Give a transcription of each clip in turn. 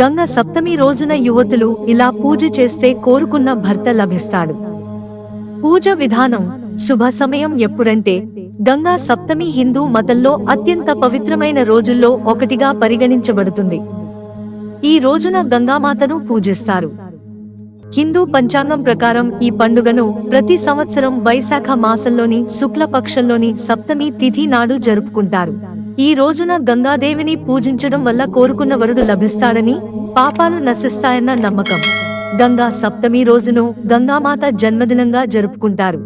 గంగ సప్తమి రోజున యువతులు ఇలా పూజ చేస్తే కోరుకున్న భర్త లభిస్తాడు. పూజ విధానం శుభ సమయం ఎప్పుడంటే గంగా సప్తమి హిందూ మతంలో అత్యంత పవిత్రమైన రోజుల్లో ఒకటిగా పరిగణించబడుతుంది. ఈ రోజున గంగామాతను పూజిస్తారు. హిందూ పంచాంగం ప్రకారం ఈ పండుగను ప్రతి సంవత్సరం వైశాఖ మాసంలోని శుక్లపక్షంలోని సప్తమి తిథి నాడు జరుపుకుంటారు. ఈ రోజున గంగాదేవిని పూజించడం వల్ల కోరుకున్న వరుడు లభిస్తాడని పాపాలు నశిస్తాయన్న నమ్మకం. గంగా సప్తమి రోజును గంగామాత జన్మదినంగా జరుపుకుంటారు.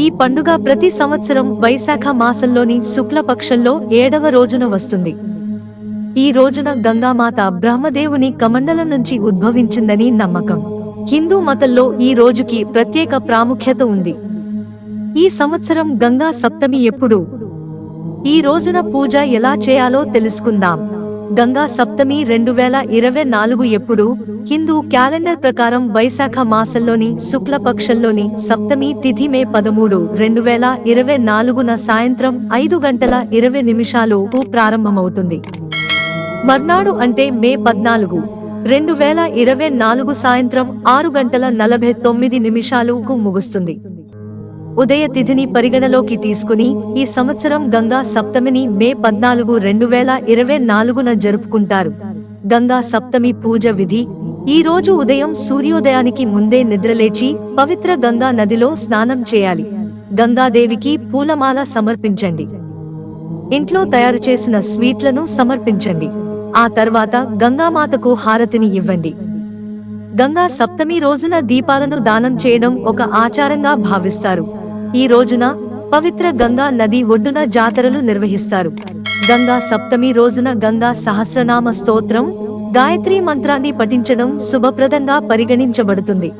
ఈ పండుగ ప్రతి సంవత్సరం వైశాఖ మాసంలోని శుక్లపక్షంలో ఏడవ రోజున వస్తుంది. ఈ రోజున గంగామాత బ్రహ్మదేవుని కమండలం నుంచి ఉద్భవించిందని నమ్మకం. హిందూ మతంలో ఈ రోజుకి ప్రత్యేక ప్రాముఖ్యత ఉంది. ఈ సంవత్సరం గంగా సప్తమి ఎప్పుడు? ఈ రోజున పూజ ఎలా చేయాలో తెలుసుకుందాం. గంగా సప్తమి రెండు వేల ఇరవై నాలుగు ఎప్పుడు హిందూ క్యాలెండర్ ప్రకారం వైశాఖ మాసంలోని శుక్లపక్షంలోని సప్తమి తిథి మే పదమూడు రెండు వేల ఇరవై నాలుగున సాయంత్రం ఐదు గంటల ఇరవై నిమిషాలు ప్రారంభమవుతుంది. మర్నాడు అంటే మే పద్నాలుగు రెండు వేల ఇరవై నాలుగు సాయంత్రం ఆరు గంటల నలభై తొమ్మిది నిమిషాలకు ముగుస్తుంది. ఉదయ తిథిని పరిగణలోకి తీసుకుని ఈ సంవత్సరం గంగా సప్తమిని మే పద్నాలుగు రెండు వేల ఇరవై నాలుగున జరుపుకుంటారు. గంగా సప్తమి పూజ విధి. ఈ రోజు ఉదయం సూర్యోదయానికి ముందే నిద్రలేచి పవిత్ర గంగా నదిలో స్నానం చేయాలి. గంగాదేవికి పూలమాల సమర్పించండి. ఇంట్లో తయారు చేసిన స్వీట్లను సమర్పించండి. ఆ తర్వాత గంగామాతకు హారతిని ఇవ్వండి. గంగా సప్తమి రోజున దీపాలను దానం చేయడం ఒక ఆచారంగా భావిస్తారు. ఈ రోజున పవిత్ర గంగా నది ఒడ్డున జాతరలు నిర్వహిస్తారు. గంగా సప్తమి రోజున గంగా సహస్రనామ స్తోత్రం గాయత్రి మంత్రాన్ని పఠించడం శుభప్రదంగా పరిగణించబడుతుంది.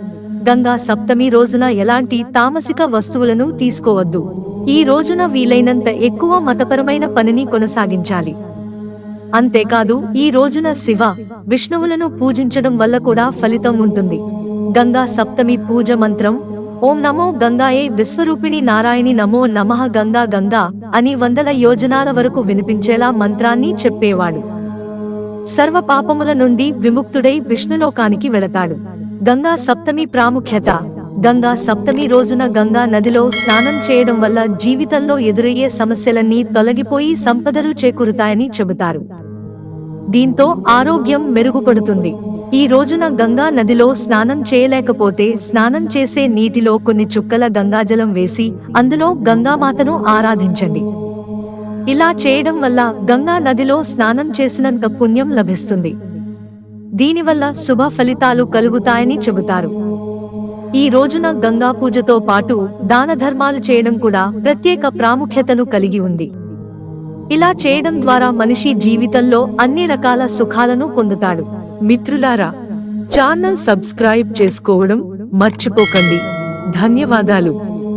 గంగా సప్తమి రోజున ఎలాంటి తామసిక వస్తువులను తీసుకోవద్దు. ఈ రోజున వీలైనంత ఎక్కువ మతపరమైన పనిని కొనసాగించాలి. అంతేకాదు ఈ రోజున శివ విష్ణువులను పూజించడం వల్ల కూడా ఫలితం ఉంటుంది. గంగా సప్తమి పూజ మంత్రం ఓం నమో గంగాయే విశ్వరూపిణి నారాయణి నమో నమః గంగా గంగా అని వందల యోజనాల వరకు వినిపించేలా మంత్రాన్ని చెప్పేవాడు. సర్వ పాపముల నుండి విముక్తుడై విష్ణులోకానికి వెళతాడు. గంగా సప్తమి ప్రాముఖ్యత. గంగా సప్తమి రోజున గంగా నదిలో స్నానం చేయడం వల్ల జీవితంలో ఎదురయ్యే సమస్యలన్నీ తొలగిపోయి సంపదలు చేకూరుతాయని చెబుతారు. దీంతో ఆరోగ్యం మెరుగుపడుతుంది. ఈ రోజున గంగా నదిలో స్నానం చేయలేకపోతే స్నానం చేసే నీటిలో కొన్ని చుక్కల గంగాజలం వేసి అందులో గంగామాతను ఆరాధించండి. ఇలా చేయడం వల్ల గంగా నదిలో స్నానం చేసినంత పుణ్యం లభిస్తుంది. దీనివల్ల శుభ ఫలితాలు కలుగుతాయని చెబుతారు. ఈ రోజున గంగా పూజతో పాటు దాన ధర్మాలు చేయడం కూడా ప్రత్యేక ప్రాముఖ్యతను కలిగి ఉంది. ఇలా చేయడం ద్వారా మనిషి జీవితంలో అన్ని రకాల సుఖాలను పొందుతాడు. మిత్రులారా ఛానల్ సబ్స్క్రైబ్ చేసుకోవడం మర్చిపోకండి. ధన్యవాదాలు.